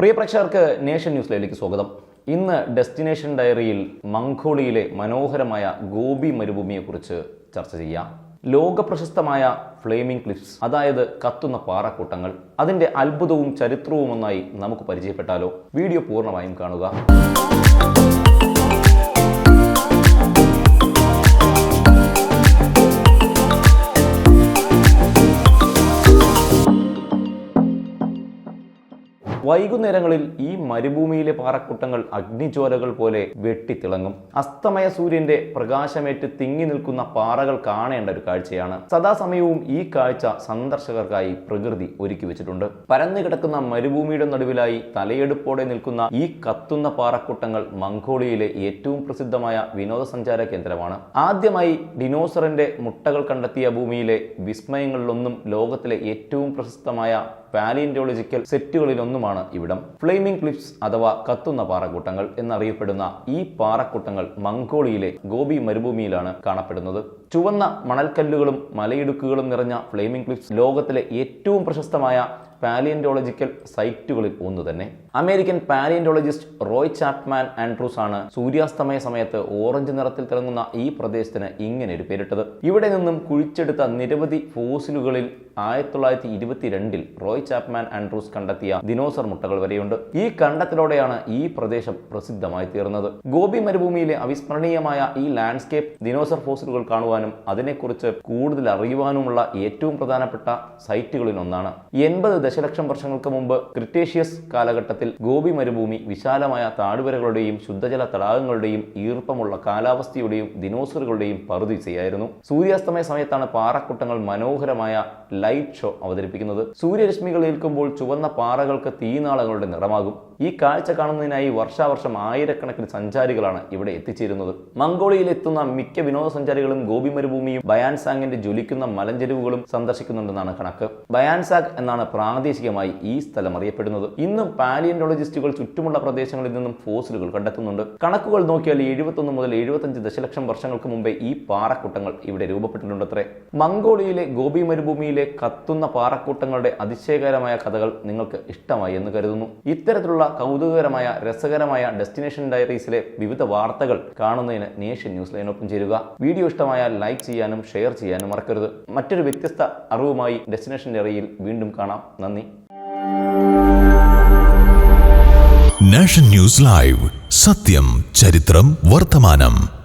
പ്രിയ പ്രേക്ഷകർക്ക് നേഷൻ ന്യൂസിലേക്ക് സ്വാഗതം. ഇന്ന് ഡെസ്റ്റിനേഷൻ ഡയറിയിൽ മംഗോളിയയിലെ മനോഹരമായ ഗോപി മരുഭൂമിയെക്കുറിച്ച് ചർച്ച ചെയ്യാം. ലോക പ്രശസ്തമായ ഫ്ലേമിംഗ് ക്ലിഫ്സ് അതായത് കത്തുന്ന പാറക്കൂട്ടങ്ങൾ അതിന്റെ അത്ഭുതവും ചരിത്രവും ഒന്നായി നമുക്ക് പരിചയപ്പെട്ടാലോ? വീഡിയോ പൂർണമായും കാണുക. വൈകുന്നേരങ്ങളിൽ ഈ മരുഭൂമിയിലെ പാറക്കൂട്ടങ്ങൾ അഗ്നിജ്വാലകൾ പോലെ വെട്ടിത്തിളങ്ങും. അസ്തമയ സൂര്യന്റെ പ്രകാശമേറ്റ് തിങ്ങി നിൽക്കുന്ന പാറകൾ കാണേണ്ട ഒരു കാഴ്ചയാണ്. സദാസമയവും ഈ കാഴ്ച സന്ദർശകർക്കായി പ്രകൃതി ഒരുക്കി വെച്ചിട്ടുണ്ട്. പരന്നു കിടക്കുന്ന മരുഭൂമിയുടെ നടുവിലായി തലയെടുപ്പോടെ നിൽക്കുന്ന ഈ കത്തുന്ന പാറക്കൂട്ടങ്ങൾ മംഗോളിയയിലെ ഏറ്റവും പ്രസിദ്ധമായ വിനോദസഞ്ചാര കേന്ദ്രമാണ്. ആദ്യമായി ഡിനോസറിന്റെ മുട്ടകൾ കണ്ടെത്തിയ ഭൂമിയിലെ വിസ്മയങ്ങളിലൊന്നും ലോകത്തിലെ ഏറ്റവും പ്രശസ്തമായ പാലിയന്റോളജിക്കൽ സെറ്റുകളിലൊന്നുമാണ് ഇവിടം. ഫ്ലെയിമിംഗ് ക്ലിഫ്സ് അഥവാ കത്തുന്ന പാറക്കൂട്ടങ്ങൾ എന്നറിയപ്പെടുന്ന ഈ പാറക്കൂട്ടങ്ങൾ മംഗോളിയയിലെ ഗോബി മരുഭൂമിയിലാണ് കാണപ്പെടുന്നത്. ചുവന്ന മണൽക്കല്ലുകളും മലയിടുക്കുകളും നിറഞ്ഞ ഫ്ലെയിമിംഗ് ക്ലിഫ്സ് ലോകത്തിലെ ഏറ്റവും പ്രശസ്തമായ പാലിയന്റോളജിക്കൽ സൈറ്റുകളിൽ ഒന്ന് തന്നെ. American palaeontologist Roy Chapman Andrews ആണ് സൂര്യാസ്തമയ സമയത്ത് ഓറഞ്ച് നിറത്തിൽ തിളങ്ങുന്ന ഈ പ്രദേശത്തിന് ഇങ്ങനെ ഒരു പേരിട്ടത്. ഇവിടെ നിന്നും കുഴിച്ചെടുത്ത നിരവധി ഫോസിലുകളിൽ ആയിരത്തി തൊള്ളായിരത്തി ഇരുപത്തിരണ്ടിൽ റോയ് ചാപ്മാൻ ആൻഡ്രൂസ് കണ്ടെത്തിയ ദിനോസർ മുട്ടകൾ വരെയുണ്ട്. ഈ കണ്ടെത്തലോടെയാണ് ഈ പ്രദേശം പ്രസിദ്ധമായി തീർന്നത്. ഗോപി മരുഭൂമിയിലെ അവിസ്മരണീയമായ ഈ ലാൻഡ്സ്കേപ്പ് ദിനോസർ ഫോസിലുകൾ കാണുവാനും അതിനെക്കുറിച്ച് കൂടുതൽ അറിയുവാനുമുള്ള ഏറ്റവും പ്രധാനപ്പെട്ട സൈറ്റുകളിൽ ഒന്നാണ് എൺപത് ദശലക്ഷം വർഷങ്ങൾക്ക് മുമ്പ് ക്രിറ്റേഷ്യസ് കാലഘട്ടത്തിൽ ഗോപി മരുഭൂമി വിശാലമായ താഴ്വരകളുടെയും ശുദ്ധജല തടാകങ്ങളുടെയും ഈർപ്പമുള്ള കാലാവസ്ഥയുടെയും ദിനോസറുകളുടെയും പറുദീസയായിരുന്നു. സൂര്യാസ്തമയ സമയത്താണ് പാറക്കൂട്ടങ്ങൾ മനോഹരമായ ലൈറ്റ് ഷോ അവതരിപ്പിക്കുന്നത് സൂര്യരശ്മികൾ ഏൽക്കുമ്പോൾ ചുവന്ന പാറകൾക്ക് തീനാളകളുടെ നിറമാകും. ഈ കാഴ്ച കാണുന്നതിനായി വർഷാവർഷം ആയിരക്കണക്കിന് സഞ്ചാരികളാണ് ഇവിടെ എത്തിച്ചേരുന്നത്. മംഗോളിയയിൽ എത്തുന്ന മിക്ക വിനോദസഞ്ചാരികളും ഗോപി മരുഭൂമിയും ബയാൻസാങ്ങിന്റെ ജ്വലിക്കുന്ന മലഞ്ചെരുവുകളും സന്ദർശിക്കുന്നുണ്ടെന്നാണ് കണക്ക്. ബയാൻസാഗ് എന്നാണ് പ്രാദേശികമായി ഈ സ്ഥലം അറിയപ്പെടുന്നത്. ഇന്നും പാലിയന്റോളജിസ്റ്റുകൾ ചുറ്റുമുള്ള പ്രദേശങ്ങളിൽ നിന്നും ഫോസിലുകൾ കണ്ടെത്തുന്നുണ്ട്. കണക്കുകൾ നോക്കിയാൽ എഴുപത്തൊന്ന് മുതൽ എഴുപത്തഞ്ച് ദശലക്ഷം വർഷങ്ങൾക്ക് മുമ്പേ ഈ പാറക്കൂട്ടങ്ങൾ ഇവിടെ രൂപപ്പെട്ടിട്ടുണ്ടത്രേ മംഗോളിയയിലെ ഗോപി മരുഭൂമിയിലെ കത്തുന്ന പാറക്കൂട്ടങ്ങളുടെ അതിശയകരമായ കഥകൾ നിങ്ങൾക്ക് ഇഷ്ടമായി എന്ന് കരുതുന്നു. ഇത്തരത്തിലുള്ള കൗതുകകരമായ രസകരമായ ഡെസ്റ്റിനേഷൻ ഡയറീസിലെ വിവിധ വാർത്തകൾ കാണുന്നതിന് നേഷ്യൻ ന്യൂസ് ലൈനൊപ്പം ചേരുക. വീഡിയോ ഇഷ്ടമായാൽ ലൈക്ക് ചെയ്യാനും ഷെയർ ചെയ്യാനും മറക്കരുത്. മറ്റൊരു വ്യത്യസ്ത അറിവുമായി ഡെസ്റ്റിനേഷൻ ഡയറിയിൽ വീണ്ടും കാണാം. നന്ദി. നാഷൻ ന്യൂസ് ലൈവ് സത്യം ചരിത്രം വർത്തമാനം.